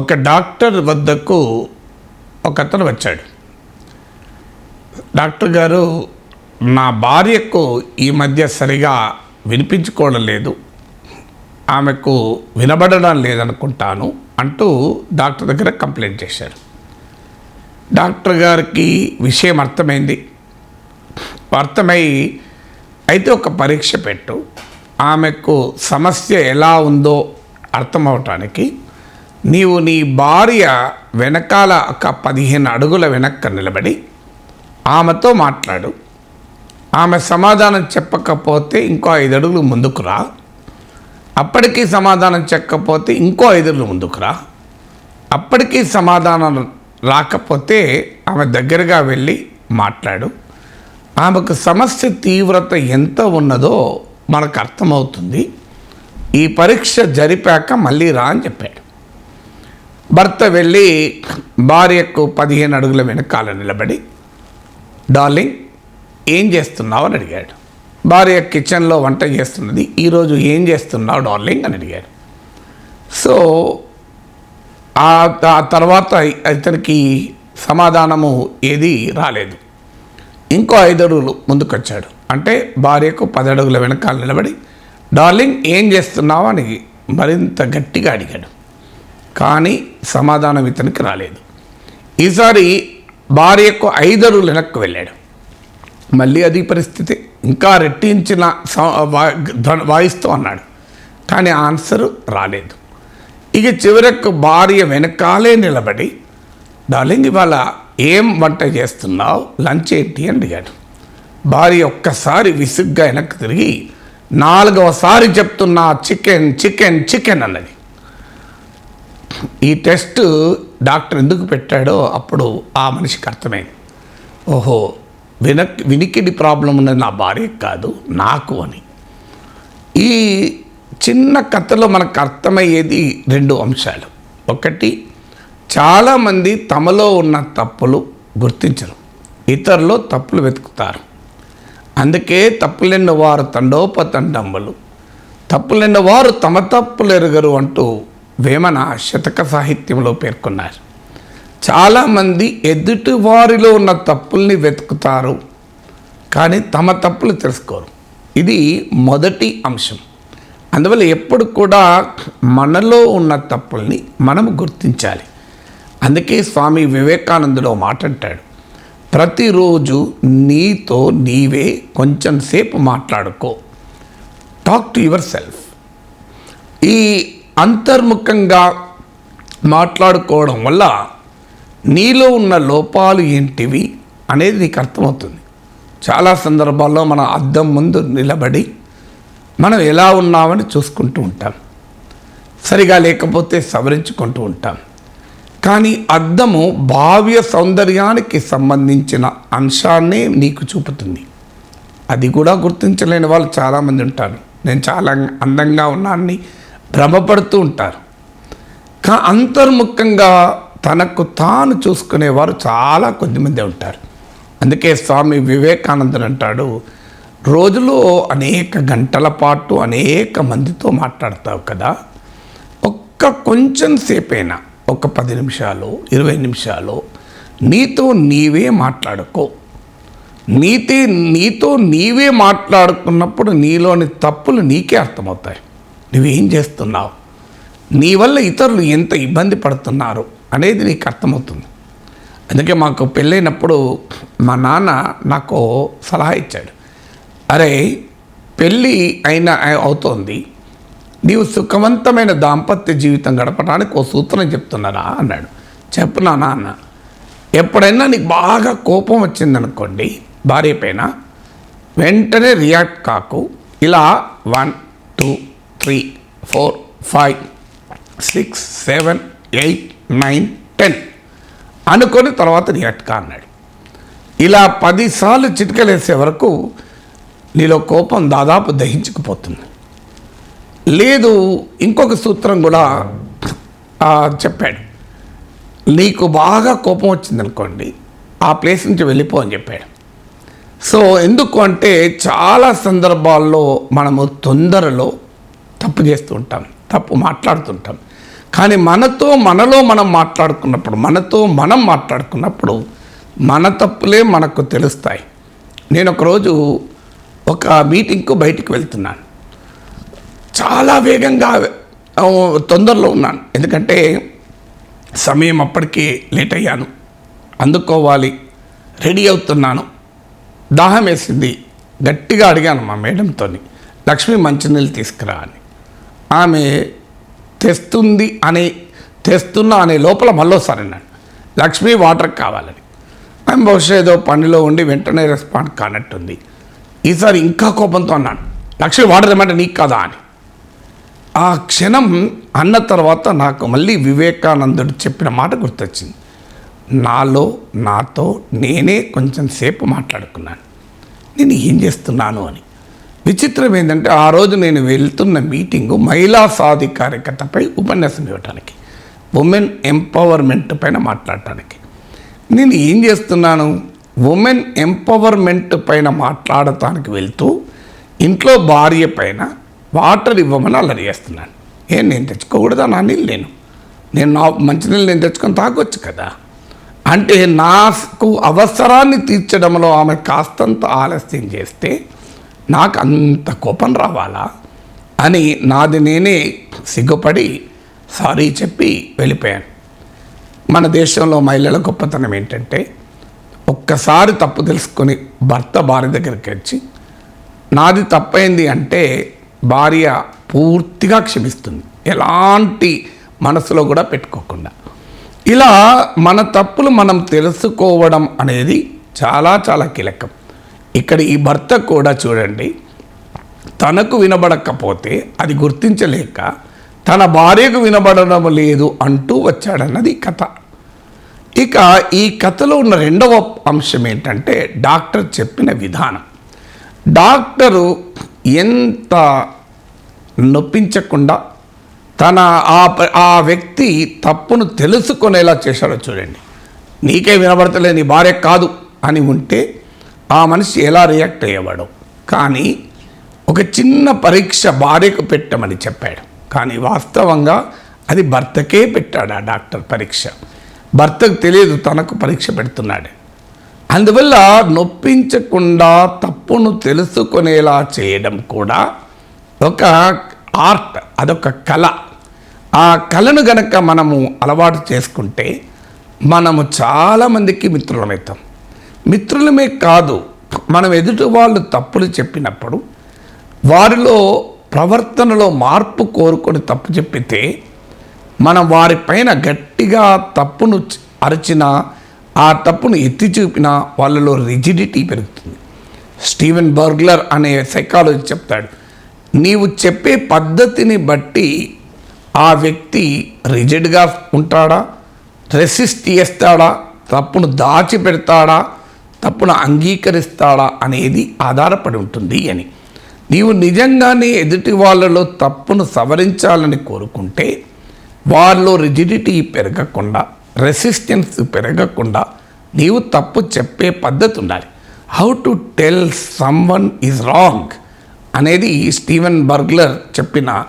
ఒక డాక్టర్ వద్దకు ఒక అతను వచ్చాడు. డాక్టర్ గారు నా భార్యకు ఈ మధ్య సరిగా వినిపించుకోవడం లేదు. ఆమెకు వినబడడం లేదనుకుంటాను అంటూ డాక్టర్ దగ్గర కంప్లైంట్ చేశారు. డాక్టర్ గారికి విషయం అర్థమైంది. అర్థమై అయితే ఒక పరీక్ష పెట్టు. ఆమెకు సమస్య ఎలా ఉందో అర్థమవటానికి నీవు నీ భార్య వెనకాల ఒక పదిహేను అడుగుల వెనక్క నిలబడి ఆమెతో మాట్లాడు. ఆమె సమాధానం చెప్పకపోతే ఇంకో ఐదు అడుగులు ముందుకు రా. అప్పటికీ సమాధానం చెప్పకపోతే ఇంకో ఐదు అడుగులు ముందుకు రా. అప్పటికీ సమాధానం రాకపోతే ఆమె దగ్గరగా వెళ్ళి మాట్లాడు. ఆమెకు సమస్య తీవ్రత ఎంత ఉన్నదో మనకు అర్థమవుతుంది. ఈ పరీక్ష జరిపాక మళ్ళీ రా అని చెప్పాడు. భర్త వెళ్ళి భార్యకు పదిహేను అడుగుల వెనకాల నిలబడి డార్లింగ్ ఏం చేస్తున్నావు? అని అడిగాడు. భార్య కిచెన్లో వంట చేస్తున్నది ఈరోజు ఏం చేస్తున్నావు డార్లింగ్? అని అడిగాడు. సో ఆ తర్వాత ఇతనికి సమాధానము ఏది రాలేదు. ఇంకో ఐదు అడుగులు ముందుకొచ్చాడు. అంటే భార్యకు పది అడుగుల వెనకాల నిలబడి డార్లింగ్ ఏం చేస్తున్నావు? అని మరింత గట్టిగా అడిగాడు. కానీ సమాధానం ఇతనికి రాలేదు. ఈసారి భార్యకు ఐదు అడుగులు వెనక్కి వెళ్ళాడు. మళ్ళీ అది పరిస్థితి. ఇంకా రెట్టించిన వాయిస్తూ అన్నాడు. కానీ ఆన్సర్ రాలేదు. ఇక చివరకు భార్య వెనకాలే నిలబడి డార్లింగ్ ఇవాళ ఏం వంట చేస్తున్నావు? లంచ్ ఏంటి? అని అడిగాడు. భార్య ఒక్కసారి విసుగ్గా వెనక్కి తిరిగి నాలుగవసారి చెప్తున్నా చికెన్ చికెన్ చికెన్ అన్నది. ఈ టెస్ట్ డాక్టర్ ఎందుకు పెట్టాడో అప్పుడు ఆ మనిషికి అర్థమైంది. ఓహో వినక్ వినికిడి ప్రాబ్లం ఉన్నది నా భార్యకు కాదు నాకు అని. ఈ చిన్న కథలో మనకు అర్థమయ్యేది రెండు అంశాలు. ఒకటి చాలామంది తమలో ఉన్న తప్పులు గుర్తించరు ఇతరులు తప్పులు వెతుకుతారు. అందుకే తప్పులెన్న వారు తండోపతండమ్మలు తప్పులెన్న వారు తమ తప్పులు ఎరుగరు అంటూ వేమన శతక సాహిత్యంలో పేర్కొన్నారు. చాలామంది ఎదుటి వారిలో ఉన్న తప్పుల్ని వెతుకుతారు కానీ తమ తప్పులు తెలుసుకోరు. ఇది మొదటి అంశం. అందువల్ల ఎప్పుడు కూడా మనలో ఉన్న తప్పుల్ని మనం గుర్తించాలి. అందుకే స్వామి వివేకానందుడు మాట అంటాడు ప్రతిరోజు నీతో నీవే కొంచెం సేపు మాట్లాడుకో. టాక్ టు యువర్ సెల్ఫ్ ఈ అంతర్ముఖంగా మాట్లాడుకోవడం వల్ల నీలో ఉన్న లోపాలు ఏంటివి అనేది నీకు అర్థమవుతుంది. చాలా సందర్భాల్లో మన అద్దం ముందు నిలబడి మనం ఎలా ఉన్నామని చూసుకుంటూ ఉంటాం. సరిగా లేకపోతే సవరించుకుంటూ ఉంటాం. కానీ అద్దము భావ్య సౌందర్యానికి సంబంధించిన అంశాన్నే నీకు చూపుతుంది. అది కూడా గుర్తించలేని వాళ్ళు చాలామంది ఉంటారు. నేను చాలా అందంగా ఉన్నానని భ్రమపడుతూ ఉంటారు. కా అంతర్ముఖంగా తనకు తాను చూసుకునేవారు చాలా కొద్దిమందే ఉంటారు. అందుకే స్వామి వివేకానందన్ అంటాడు రోజులో అనేక గంటల పాటు అనేక మందితో మాట్లాడతావు కదా. ఒక్క కొంచెం సేపైనా ఒక పది నిమిషాలు ఇరవై నిమిషాలు నీతో నీవే మాట్లాడుకో. నీతి నీతో నీవే మాట్లాడుకున్నప్పుడు నీలోని తప్పులు నీకే అర్థమవుతాయి. నువ్వేం చేస్తున్నావు? నీ వల్ల ఇతరులు ఎంత ఇబ్బంది పడుతున్నారు అనేది నీకు అర్థమవుతుంది. అందుకే మాకు పెళ్ళైనప్పుడు మా నాన్న నాకు సలహా ఇచ్చాడు. అరే పెళ్ళి అయిన అవుతోంది. నీవు సుఖవంతమైన దాంపత్య జీవితం గడపడానికి ఓ సూత్రం చెప్తున్నారా? అన్నాడు. చెప్పు నాన్న అన్న. ఎప్పుడైనా నీకు బాగా కోపం వచ్చిందనుకోండి భార్య పైన వెంటనే రియాక్ట్ కాకు. ఇలా one two three four five six seven eight nine ten అనుకొని తర్వాత రియాక్ట్ కా అన్నాడు ఇలా పదిసార్లు చిటికలేసే వరకు నీలో కోపం దాదాపు దహించుకుపోతుంది. లేదు ఇంకొక సూత్రం కూడా చెప్పాడు. నీకు బాగా కోపం వచ్చిందనుకోండి ఆ ప్లేస్ నుంచి వెళ్ళిపో అని చెప్పాడు. సో ఎందుకు అంటే చాలా సందర్భాల్లో మనము తొందరలో తప్పు చేస్తూ ఉంటాం తప్పు మాట్లాడుతుంటాం. కానీ మనతో మనలో మనం మాట్లాడుకున్నప్పుడు మనతో మనం మాట్లాడుకున్నప్పుడు మన తప్పులే మనకు తెలుస్తాయి. నేను ఒకరోజు ఒక మీటింగ్కు బయటికి వెళ్తున్నాను. చాలా వేగంగా తొందరలో ఉన్నాను. ఎందుకంటే సమయం అప్పటికి లేట్ అయ్యాను. అందుకోవాలి రెడీ అవుతున్నాను. దాహం వేసింది. గట్టిగా అడిగాను మా మేడంతో లక్ష్మి మంచినీళ్ళు తీసుకురా అని. ఆమె తెస్తుంది అనే తెస్తున్నా అనే లోపల మళ్ళోసారి అన్నాడు. లక్ష్మి వాటర్ కావాలని. ఆమె బహుశా ఏదో పనిలో ఉండి వెంటనే రెస్పాండ్ కానట్టుంది. ఈసారి ఇంకా కోపంతో అన్నాను లక్ష్మి వాటర్ ఏమంటే నీకు కదా అని. ఆ క్షణం అన్న తర్వాత నాకు మళ్ళీ వివేకానందుడు చెప్పిన మాట గుర్తొచ్చింది. నాలో నాతో నేనే కొంచెం సేపు మాట్లాడుకున్నాను. నేను ఏం చేస్తున్నాను అని. విచిత్రం ఏంటంటే ఆ రోజు నేను వెళ్తున్న మీటింగు మహిళా సాధికారికతపై ఉపన్యాసం ఇవ్వటానికి ఉమెన్ ఎంపవర్మెంట్ పైన మాట్లాడటానికి. నేను ఏం చేస్తున్నాను? ఉమెన్ ఎంపవర్మెంట్ పైన మాట్లాడటానికి వెళ్తూ ఇంట్లో భార్య పైన వాటర్ ఇవ్వమని అల్లరి చేస్తున్నాను. ఏం నేను తెచ్చుకోకూడదా నా నీళ్ళు నేను? నేను నా మంచినీళ్ళు నేను తెచ్చుకొని తాగొచ్చు కదా? అంటే నాకు అవసరాన్ని తీర్చడంలో ఆమె కాస్తంత ఆలస్యం చేస్తే నాకు అంత కోపం రావాలా? అని నాది నేనే సిగ్గుపడి సారీ చెప్పి వెళ్ళిపోయాను. మన దేశంలో మహిళల గొప్పతనం ఏంటంటే ఒక్కసారి తప్పు తెలుసుకొని భర్త భార్య దగ్గరికి వచ్చి నాది తప్పైంది అంటే భార్య పూర్తిగా క్షమిస్తుంది. ఎలాంటి మనసులో కూడా పెట్టుకోకుండా. ఇలా మన తప్పులు మనం తెలుసుకోవడం అనేది చాలా చాలా కీలకం. ఇక్కడ ఈ భర్త కూడా చూడండి తనకు వినబడకపోతే అది గుర్తించలేక తన భార్యకు వినబడడం లేదు అంటూ వచ్చాడన్నది కథ. ఇక ఈ కథలో ఉన్న రెండవ అంశం ఏంటంటే డాక్టర్ చెప్పిన విధానం. డాక్టరు ఎంత నొప్పించకుండా తన ఆ ప- ఆ వ్యక్తి తప్పును తెలుసుకునేలా చేశాడో చూడండి. నీకే వినబడతలే నీ భార్య కాదు అని ఉంటే ఆ మనిషి ఎలా రియాక్ట్ అయ్యేవాడు. కానీ ఒక చిన్న పరీక్ష భార్యకు పెట్టమని చెప్పాడు. కానీ వాస్తవంగా అది భర్తకే పెట్టాడు ఆ డాక్టర్ పరీక్ష. భర్తకు తెలియదు తనకు పరీక్ష పెడుతున్నాడు. అందువల్ల నొప్పించకుండా తప్పును తెలుసుకునేలా చేయడం కూడా ఒక ఆర్ట్ అదొక కళ. ఆ కళను గనక మనము అలవాటు చేసుకుంటే మనము చాలామందికి మిత్రులమవుతాం. మిత్రులమే కాదు మనం ఎదుటి వాళ్ళు తప్పులు చెప్పినప్పుడు వారిలో ప్రవర్తనలో మార్పు కోరుకొని తప్పు చెప్పితే మనం వారిపైన గట్టిగా తప్పును అరిచినా ఆ తప్పును ఎత్తి చూపినా వాళ్ళలో రిజిడిటీ పెరుగుతుంది. స్టీవెన్ బర్గ్లర్ అనే సైకాలజీ చెప్తాడు నీవు చెప్పే పద్ధతిని బట్టి ఆ వ్యక్తి రిజిడ్గా ఉంటాడా రెసిస్ట్ చేస్తాడా తప్పును దాచిపెడతాడా తప్పును అంగీకరిస్తాడా అనేది ఆధారపడి ఉంటుంది అని. నీవు నిజంగానే ఎదుటి వాళ్ళలో తప్పును సవరించాలని కోరుకుంటే వారిలో రిజిడిటీ పెరగకుండా రెసిస్టెన్స్ పెరగకుండా నీవు తప్పు చెప్పే పద్ధతి ఉండాలి. How to tell someone is wrong అనేది స్టీవెన్ బర్గ్లర్ చెప్పిన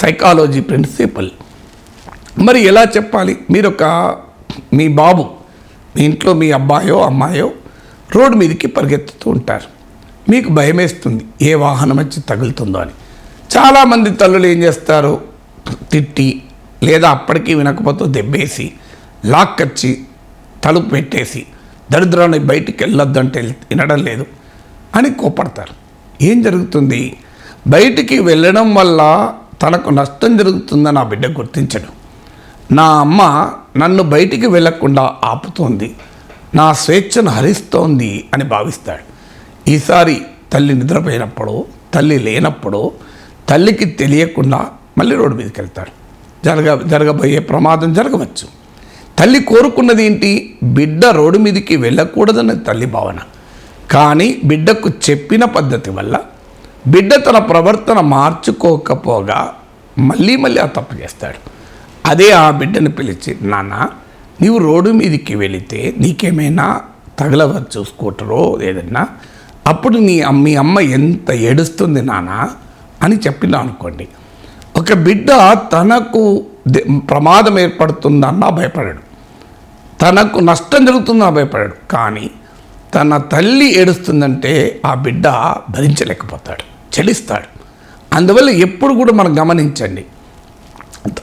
సైకాలజీ ప్రిన్సిపల్ మరి ఎలా చెప్పాలి? మీరు ఒక మీ బాబు మీ ఇంట్లో మీ అబ్బాయో అమ్మాయో రోడ్డు మీదకి పరిగెత్తుతూ ఉంటారు. మీకు భయమేస్తుంది ఏ వాహనం వచ్చి తగులుతుందో అని. చాలామంది తల్లులు ఏం చేస్తారు? తిట్టి లేదా అప్పటికీ వినకపోతే దెబ్బేసి లాక్కొచ్చి తలుపు పెట్టేసి దరిద్రాన్ని బయటికి వెళ్ళొద్దంటే వినడం లేదు అని కోపడతారు ఏం జరుగుతుంది? బయటికి వెళ్ళడం వల్ల తనకు నష్టం జరుగుతుందని నా బిడ్డ గుర్తించడు. నా అమ్మ నన్ను బయటికి వెళ్ళకుండా ఆపుతోంది. నా స్వేచ్ఛను హరిస్తోంది అని భావిస్తాడు. ఈసారి తల్లి నిద్రపోయినప్పుడు తల్లి లేనప్పుడు తల్లికి తెలియకుండా మళ్ళీ రోడ్డు మీదకి వెళ్తాడు. జరగ జరగబోయే ప్రమాదం జరగవచ్చు. తల్లి కోరుకున్నది ఏంటి? బిడ్డ రోడ్డు మీదకి వెళ్ళకూడదన్న తల్లి భావన. కానీ బిడ్డకు చెప్పిన పద్ధతి వల్ల బిడ్డ తన ప్రవర్తన మార్చుకోకపోగా మళ్ళీ మళ్ళీ ఆ తప్పు చేస్తాడు. అదే ఆ బిడ్డను పిలిచి నాన్న నీవు రోడ్డు మీదకి వెళితే నీకేమైనా తగలవచ్చు స్కూటరో ఏదన్నా? అప్పుడు నీ మీ అమ్మ ఎంత ఏడుస్తుంది నానా? అని చెప్పినా అనుకోండి ఒక బిడ్డ తనకు ప్రమాదం ఏర్పడుతుందన్నా భయపడాడు. తనకు నష్టం జరుగుతుందన్నా భయపడాడు. కానీ తన తల్లి ఏడుస్తుందంటే ఆ బిడ్డ భరించలేకపోతాడు చెలిస్తాడు. అందువల్ల ఎప్పుడు కూడా మనం గమనించండి.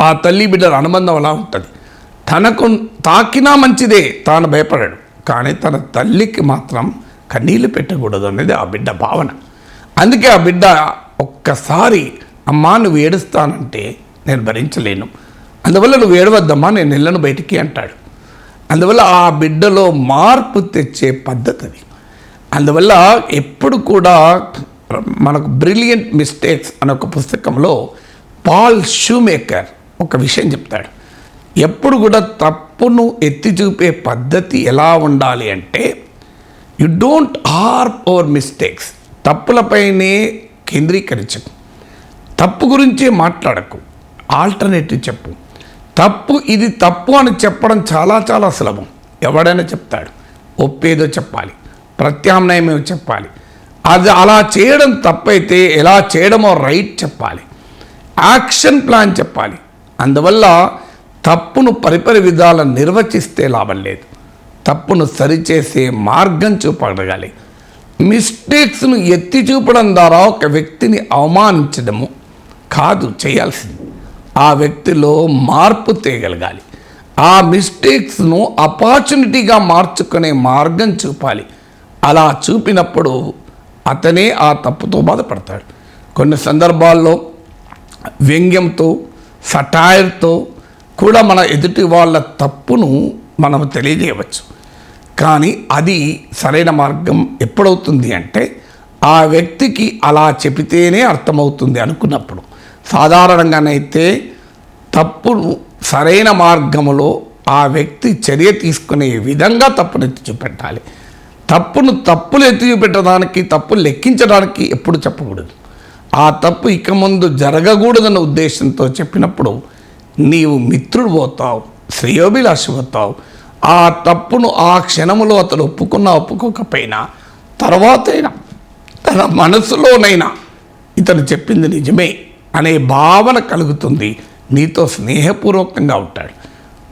ఆ తల్లి బిడ్డల అనుబంధం అలా ఉంటుంది. తనకు తాకినా మంచిదే తాను భయపడాడు. కానీ తన తల్లికి మాత్రం కన్నీళ్ళు పెట్టకూడదు అనేది ఆ బిడ్డ భావన. అందుకే ఆ బిడ్డ ఒక్కసారి అమ్మా నువ్వు ఏడుస్తానంటే నేను భరించలేను. అందువల్ల నువ్వు ఏడవద్దమ్మా నేను నిల్లను బయటికి అంటాడు. అందువల్ల ఆ బిడ్డలో మార్పు తెచ్చే పద్ధతి అది. అందువల్ల ఎప్పుడు కూడా మనకు బ్రిలియంట్ మిస్టేక్స్ అనే ఒక పుస్తకంలో పాల్ షూమేకర్ ఒక విషయం చెప్తాడు. ఎప్పుడు కూడా తప్పును ఎత్తి చూపే పద్ధతి ఎలా ఉండాలి అంటే you don't harp over mistakes తప్పులపైనే కేంద్రీకరించకు. తప్పు గురించే మాట్లాడకు. ఆల్టర్నేటివ్ చెప్పు. తప్పు ఇది తప్పు అని చెప్పడం చాలా చాలా సులభం. ఎవడైనా చెప్తాడు. ఒప్పేదో చెప్పాలి. ప్రత్యామ్నాయమేమో చెప్పాలి. అది అలా చేయడం తప్పైతే ఎలా చేయడమో రైట్ చెప్పాలి. యాక్షన్ ప్లాన్ చెప్పాలి. అందువల్ల తప్పును పరిపరి విధాల నిర్వచిస్తే లాభం లేదు. తప్పును సరిచేసే మార్గం చూపగలగాలి. మిస్టేక్స్ను ఎత్తి చూపడం ద్వారా ఒక వ్యక్తిని అవమానించడము కాదు చేయాల్సింది. ఆ వ్యక్తిలో మార్పు తేగలగాలి. ఆ మిస్టేక్స్ను అపార్చునిటీగా మార్చుకునే మార్గం చూపాలి. అలా చూపినప్పుడు అతనే ఆ తప్పుతో బాధపడతాడు. కొన్ని సందర్భాల్లో వ్యంగ్యంతో సటాయర్తో కూడా మన ఎదుటి వాళ్ళ తప్పును మనం తెలియజేయవచ్చు. కానీ అది సరైన మార్గం ఎప్పుడవుతుంది అంటే ఆ వ్యక్తికి అలా చెబితేనే అర్థమవుతుంది అనుకున్నప్పుడు. సాధారణంగానైతే తప్పును సరైన మార్గములో ఆ వ్యక్తి చర్య తీసుకునే విధంగా తప్పును ఎత్తి చూపెట్టాలి. తప్పును తప్పులు ఎత్తి చూపెట్టడానికి తప్పులు లెక్కించడానికి ఎప్పుడు చెప్పకూడదు. ఆ తప్పు ఇక ముందు జరగకూడదన్న ఉద్దేశంతో చెప్పినప్పుడు నీవు మిత్రుడు పోతావు శ్రేయోభిలాష పోతావు ఆ తప్పును ఆ క్షణములో అతడు ఒప్పుకున్నా ఒప్పుకోకపోయినా తర్వాతైనా తన మనసులోనైనా ఇతను చెప్పింది నిజమే అనే భావన కలుగుతుంది. నీతో స్నేహపూర్వకంగా ఉంటాడు.